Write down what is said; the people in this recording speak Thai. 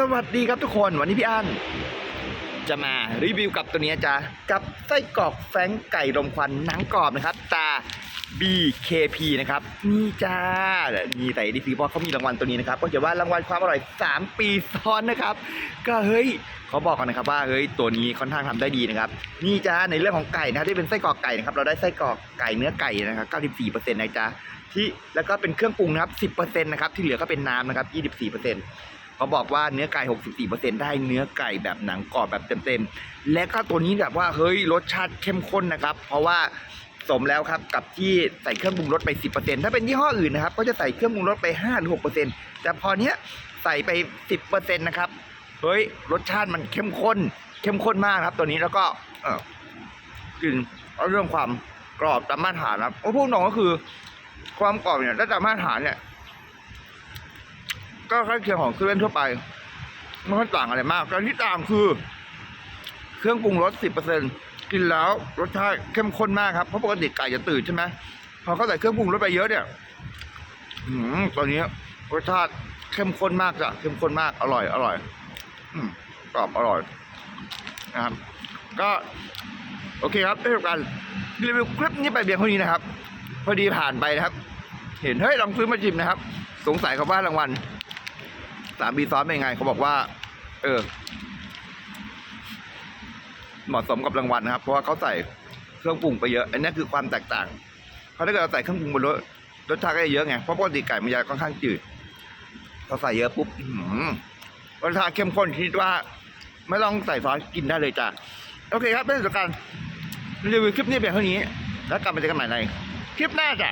สวัสดีครับทุกคนวันนี้พี่อั้นจะมารีวิวกับตัวนี้จ้ะกับไส้กรอกแฟงไก่ลมควันหนังกรอบนะครับตา BKP นะครับนี่จ้ามีแต่ดีซีพราะเขามีรางวัลตัวนี้นะครับก็เขียนว่ารางวัลความอร่อย 3 ปีซ้อนนะครับ ก็เฮ้ยเขาบอกกันนะครับว่าเฮ้ยตัวนี้ค่อนข้างทำได้ดีนะครับนี่จ้าในเรื่องของไก่นะครับที่เป็นไส้กรอกไก่นะครับเราได้ไส้กรอกไก่เนื้อไก่นะครับ94%นะจ๊ะที่แล้วก็เป็นเครื่องปรุงนะครับ 10%นะครับที่เหลือก็เป็นน้ำนะครับ24% เขาบอกว่าเนื้อไก่ 64%ได้เนื้อไก่แบบหนังกรอบแบบเต็มๆ และก็ตัวนี้แบบว่าเฮ้ยรสชาติเข้มข้นนะครับ เพราะว่าสมแล้วครับกับที่ใส่เครื่องปรุงรสไป 10%ถ้าเป็นยี่ห้ออื่นนะครับ ก็จะใส่เครื่องปรุงรสไป5หรือ6%แต่พอเนี้ยใส่ไป 10%นะครับเฮ้ยรสชาติมันเข้มข้น เข้มข้นมากครับ ตัวนี้แล้วก็เออกลิ่นเอาเรื่องความกรอบตามมาตรฐานครับพราะพวกน้องก็คือ ความกรอบเนี่ยถ้าตามมาตรฐานเนี่ย ก็ใกล้เคียงของเครื่องเล่นทั่วไปไม่ค่อยต่างอะไรมากแต่ที่ต่างคือ เครื่องปรุงรสสิบเปอร์เซ็นกินแล้วรสชาติเข้มข้นมากครับเพราะปกติไก่จะตื่นใช่ไหมพอเขาใส่เครื่องปรุงรสไปเยอะเนี่ยอืมตอนนี้รสชาติเข้มข้นมากจ้ะเข้มข้นมากอร่อย อร่อยอืมกรอบอร่อยนะครับ ก็โอเคครับได้ทำการรีวิวคลิปนี้ไปเพียงเท่านี้นะครับ พอดีผ่านไปนะครับ เห็นเฮ้ยลองซื้อมาชิมนะครับ สงสัยเขาว่ารางวัล สามีซอสเป็นยังไงเขาบอกว่า เออ เหมาะสมกับรางวัลนะครับ เพราะว่าเขาใส่เครื่องปรุงไปเยอะ อันนี้คือความแตกต่างเพราะถ้าเกิดเราใส่เครื่องปรุงบนรสรสชาติก็จะเยอะไงเพราะปกติไก่มันจะค่อนข้างจืดเราใส่เยอะปุ๊บอื้อหือรสชาติเข้มข้นคิดว่า ไม่ต้องใส่ซอสกินได้เลยจ้ะโอเคครับเป็นสุดการรีวิวคลิปนี้เพียงเท่านี้ แล้วกลับมาเจอกันใหม่ในคลิปหน้าจ้ะ